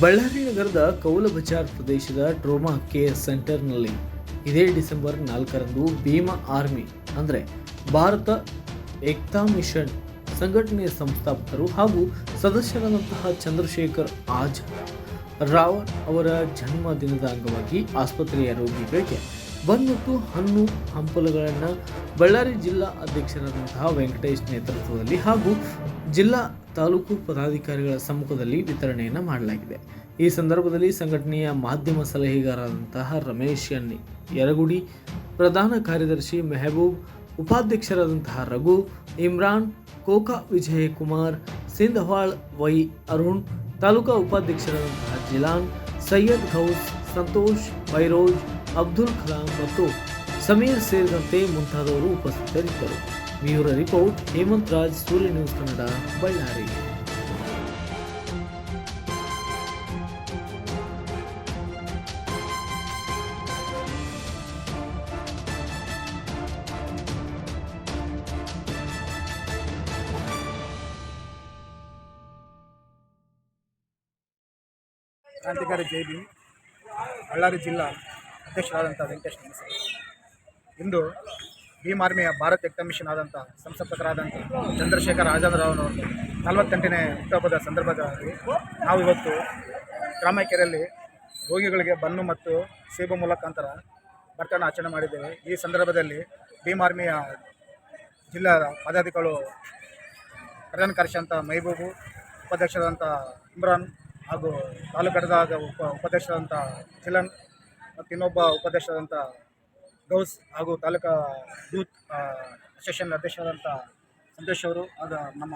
ಬಳ್ಳಾರಿ ನಗರದ ಕೌಲ ಬಜಾರ್ ಪ್ರದೇಶದ trauma care ಸೆಂಟರ್ನಲ್ಲಿ ಇದೇ ಡಿಸೆಂಬರ್ ನಾಲ್ಕರಂದು ಭೀಮಾ ಆರ್ಮಿ, ಅಂದರೆ ಭಾರತ ಏಕ್ತಾ ಮಿಷನ್ ಸಂಘಟನೆಯ ಸಂಸ್ಥಾಪಕರು ಹಾಗೂ ಸದಸ್ಯರಾದಂತಹ ಚಂದ್ರಶೇಖರ್ ಆಜಾದ್ ರಾವ್ ಅವರ ಜನ್ಮದಿನದ ಅಂಗವಾಗಿ ಆಸ್ಪತ್ರೆಯ ರೋಗಿಗಳಿಗೆ ಮತ್ತು ಹಣ್ಣು ಹಂಪಲುಗಳನ್ನು ಬಳ್ಳಾರಿ ಜಿಲ್ಲಾ ಅಧ್ಯಕ್ಷರಾದಂತಹ ವೆಂಕಟೇಶ್ ನೇತೃತ್ವದಲ್ಲಿ ಹಾಗೂ ಜಿಲ್ಲಾ ತಾಲೂಕು ಪದಾಧಿಕಾರಿಗಳ ಸಮ್ಮುಖದಲ್ಲಿ ವಿತರಣೆಯನ್ನು ಮಾಡಲಾಗಿದೆ. ಈ ಸಂದರ್ಭದಲ್ಲಿ ಸಂಘಟನೆಯ ಮಾಧ್ಯಮ ಸಲಹೆಗಾರರಾದಂತಹ ರಮೇಶ್ ಅನ್ನಿ ಯರಗುಡಿ, ಪ್ರಧಾನ ಕಾರ್ಯದರ್ಶಿ ಮೆಹಬೂಬ್, ಉಪಾಧ್ಯಕ್ಷರಾದಂತಹ ರಘು, ಇಮ್ರಾನ್, ಕೋಕಾ ವಿಜಯಕುಮಾರ್, ಸಿಂಧವಾಳ್, ವೈ ಅರುಣ್, ತಾಲೂಕಾ ಉಪಾಧ್ಯಕ್ಷರಾದಂತಹ ಜಿಲಾನ್, ಸೈಯದ್ ಘೌಸ್, ಸಂತೋಷ್ ಫೈರೋಜ್ ಅಬ್ದುಲ್ ಕಲಾಂ ಮತ್ತು ಸಮೀರ್ ಸೇರಿದಂತೆ ಮುಂತಾದವರು ಉಪಸ್ಥಿತರಿದ್ದರು bureau report Hemanth Raj Surya news Kannada Ballari ಕ್ರಾಂತಿಕಾರಿ ಜೈ ಭೀಮ್ ಬಳ್ಳಾರಿ ಜಿಲ್ಲಾ ಅಧ್ಯಕ್ಷರಾದಂಥ ವೆಂಕಟೇಶ್ ನಮಸ್ಕಾರ ಇಂದು ಭೀಮ್ ಆರ್ಮಿಯ ಭಾರತ್ ಎಕ್ತ ಮಿಷನ್ ಆದಂಥ ಸಂಸದರಾದಂಥ ಚಂದ್ರಶೇಖರ್ ಆಜಾದ್ ರಾವ್ನವರು ನಲವತ್ತೆಂಟನೇ ಹುಟ್ಟುಹಬ್ಬದ ಸಂದರ್ಭದಲ್ಲಿ ನಾವು ಇವತ್ತು ಗ್ರಾಮಕೆರೆಯಲ್ಲಿ ರೋಗಿಗಳಿಗೆ ಬನ್ನು ಮತ್ತು ಸೇಬು ಮೂಲಕಾಂತರ ಬರ್ತಡೇ ಆಚರಣೆ ಮಾಡಿದ್ದೇವೆ. ಈ ಸಂದರ್ಭದಲ್ಲಿ ಭೀಮ್ ಆರ್ಮಿಯ ಜಿಲ್ಲಾ ಪದಾಧಿಕಾರಿಗಳು ಪ್ರಧಾನ ಕಾರ್ಯದರ್ಶಿ ಮೈಬೂಬು ಉಪಾಧ್ಯಕ್ಷರಾದಂಥ ಇಮ್ರಾನ್ ಹಾಗೂ ತಾಲೂಕು ಘಟಕದ ಉಪ ಉಪಾಧ್ಯಕ್ಷರಾದಂಥ ಚಿಲನ್ ಮತ್ತು ಇನ್ನೊಬ್ಬ ಉಪಾಧ್ಯಕ್ಷರಾದಂಥ ಗೌಸ್ ಹಾಗೂ ತಾಲೂಕಾ ಯೂತ್ ಅಸೋಸಿಯೇಷನ್ ಅಧ್ಯಕ್ಷರಾದಂಥ ಸಂತೋಷ್ ಅವರು ಆಗ ನಮ್ಮ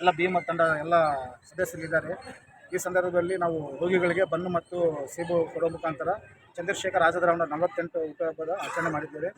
ಎಲ್ಲ ಭೀಮ ತಂಡ ಎಲ್ಲ ಸದಸ್ಯರಿದ್ದಾರೆ. ಈ ಸಂದರ್ಭದಲ್ಲಿ ನಾವು ರೋಗಿಗಳಿಗೆ ಬನ್ನು ಮತ್ತು ಸೇಬು ಕೊಡೋ ಮುಖಾಂತರ ಚಂದ್ರಶೇಖರ್ ಆಜಾದ್ ಅವರ ನಲವತ್ತೆಂಟು ಹುಟ್ಟುಹಬ್ಬದ ಆಚರಣೆ ಮಾಡಿದ್ದೇವೆ